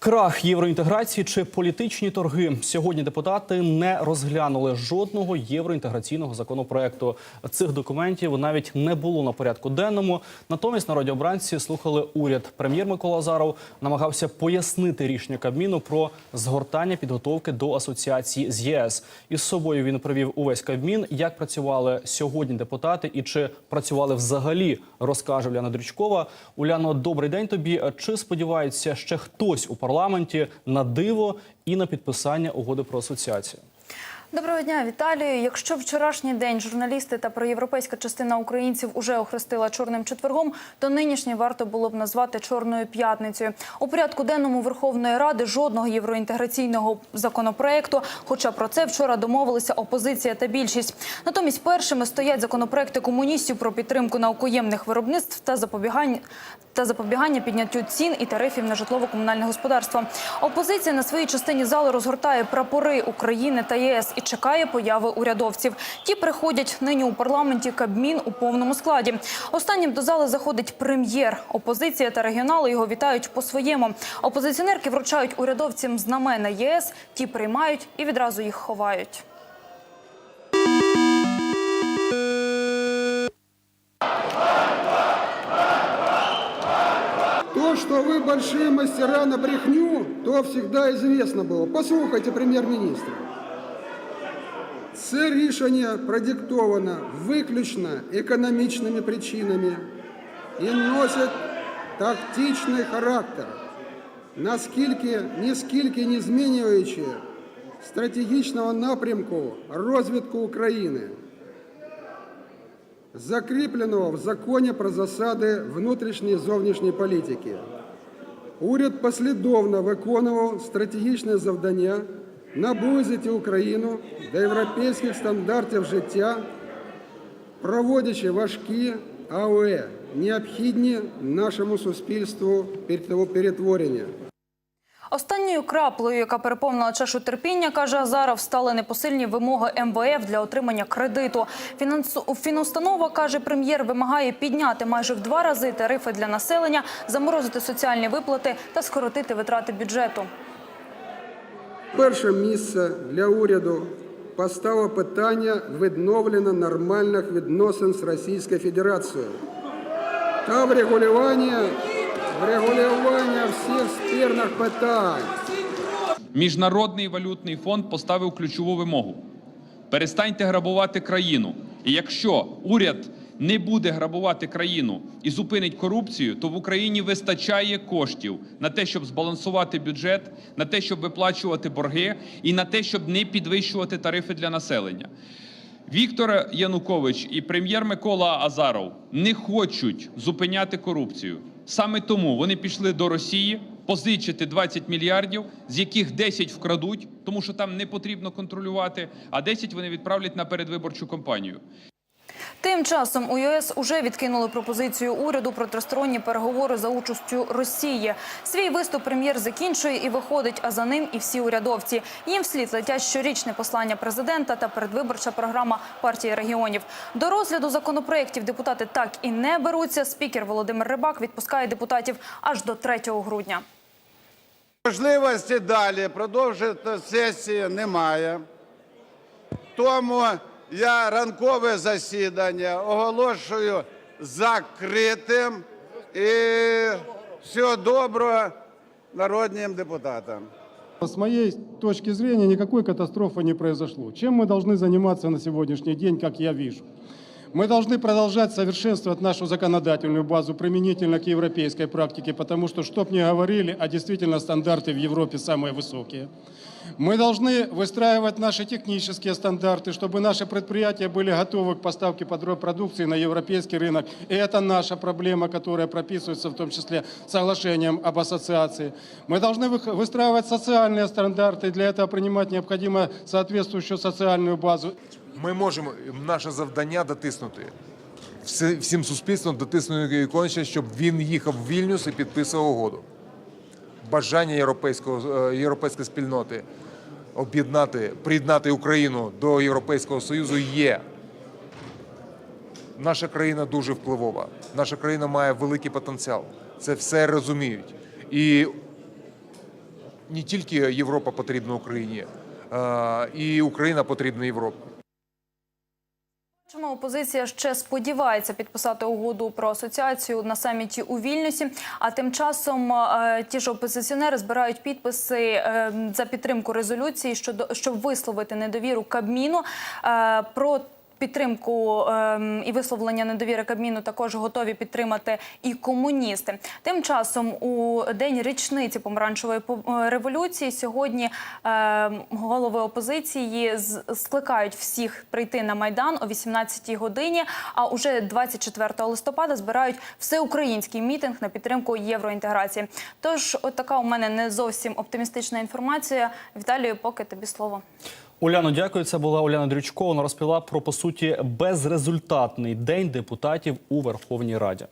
Крах євроінтеграції чи політичні торги сьогодні депутати не розглянули жодного євроінтеграційного законопроекту. Цих документів навіть не було на порядку денному. Натомість народні обранці слухали уряд. Прем'єр Микола Азаров намагався пояснити рішення Кабміну про згортання підготовки до асоціації з ЄС. Із собою він привів увесь Кабмін. Як працювали сьогодні депутати і чи працювали взагалі, розкаже Уляна Дрючкова. Уляно, добрий день тобі. Чи сподівається ще хтось у парламенті на диво і на підписання угоди про асоціацію? Доброго дня, Віталію. Якщо вчорашній день журналісти та проєвропейська частина українців уже охрестила чорним четвергом, то нинішній варто було б назвати чорною п'ятницею. У порядку денному Верховної Ради жодного євроінтеграційного законопроекту. Хоча про це вчора домовилися опозиція та більшість. Натомість першими стоять законопроекти комуністів про підтримку наукоємних виробництв та запобігання та запобігання підняттю цін і тарифів на житлово-комунальне господарство. Опозиція на своїй частині залу розгортає прапори України та ЄС і чекає появи урядовців. Ті приходять нині у парламенті Кабмін у повному складі. Останнім до зали заходить прем'єр. Опозиція та регіонали його вітають по-своєму. Опозиціонерки вручають урядовцям знамена ЄС. Ті приймають і відразу їх ховають. То, что вы большие мастера на брехню, то всегда известно было. Послухайте прем'єр-міністра. Це рішення продиктовано виключно економічними причинами і носить тактичний характер, наскільки, ніскільки не змінюючи стратегічного напрямку розвитку України, закріпленого в законі про засади внутрішньої і зовнішньої політики. Уряд послідовно виконував стратегічне завдання наблизити Україну до європейських стандартів життя, проводячи важкі, але необхідні нашому суспільству перетворення. Останньою краплею, яка переповнила чашу терпіння, каже Азаров, стали непосильні вимоги МВФ для отримання кредиту. Фінансу... Фінустанова, каже прем'єр, вимагає підняти майже в два рази тарифи для населення, заморозити соціальні виплати та скоротити витрати бюджету. Перше місце для уряду поставило питання відновлення нормальних відносин з Російською Федерацією та врегулювання, врегулювання всіх спірних питань. Міжнародний валютний фонд поставив ключову вимогу: перестаньте грабувати країну. І якщо уряд не буде грабувати країну і зупинить корупцію, то в Україні вистачає коштів на те, щоб збалансувати бюджет, на те, щоб виплачувати борги, і на те, щоб не підвищувати тарифи для населення. Віктор Янукович і прем'єр Микола Азаров не хочуть зупиняти корупцію. Саме тому вони пішли до Росії позичити 20 мільярдів, з яких 10 вкрадуть, тому що там не потрібно контролювати, а 10 вони відправлять на передвиборчу кампанію. Тим часом у ЄС уже відкинули пропозицію уряду про тристоронні переговори за участю Росії. Свій виступ прем'єр закінчує і виходить, а за ним і всі урядовці. Їм вслід летять щорічне послання президента та передвиборча програма партії регіонів. До розгляду законопроєктів депутати так і не беруться. Спікер Володимир Рибак відпускає депутатів аж до 3 грудня. Можливості далі продовжити сесію немає. Тому я ранкове засідання оголошую закритим і всього доброго народним депутатам. С моей точки зрения никакой катастрофы не произошло. Чем мы должны заниматься на сегодняшний день, как я вижу? Мы должны продолжать совершенствовать нашу законодательную базу применительно к европейской практике, потому что, чтоб не говорили, а действительно стандарты в Европе самые высокие. Мы должны выстраивать наши технические стандарты, чтобы наши предприятия были готовы к поставке продукции на европейский рынок. И это наша проблема, которая прописывается в том числе соглашением об ассоциации. Мы должны выстраивать социальные стандарты, для этого принимать необходимо соответствующую социальную базу. Ми можемо наше завдання дотиснути всім суспільством, дотиснути Януковича, щоб він їхав в Вільнюс і підписував угоду. Бажання європейського е, європейської спільноти об'єднати, приєднати Україну до Європейського Союзу є. Наша країна дуже впливова. Наша країна має великий потенціал. Це все розуміють. І не тільки Європа потрібна Україні, е, і Україна потрібна Європі. Опозиція ще сподівається підписати угоду про асоціацію на саміті у Вільнюсі? А тим часом е, ті ж опозиціонери збирають підписи е, за підтримку резолюції щодо щоб висловити недовіру Кабміну. Е, про Підтримку ем, і висловлення недовіри Кабміну також готові підтримати і комуністи. Тим часом у день річниці помаранчевої по- е, революції сьогодні ем, голови опозиції скликають всіх прийти на майдан о 18-й годині. А уже 24 листопада збирають всеукраїнський мітинг на підтримку євроінтеграції. Тож, от така у мене не зовсім оптимістична інформація. Віталію, поки тобі слово. Уляно, дякую. Це була Уляна Дрючко. Вона розповіла про по суті безрезультатний день депутатів у Верховній Раді.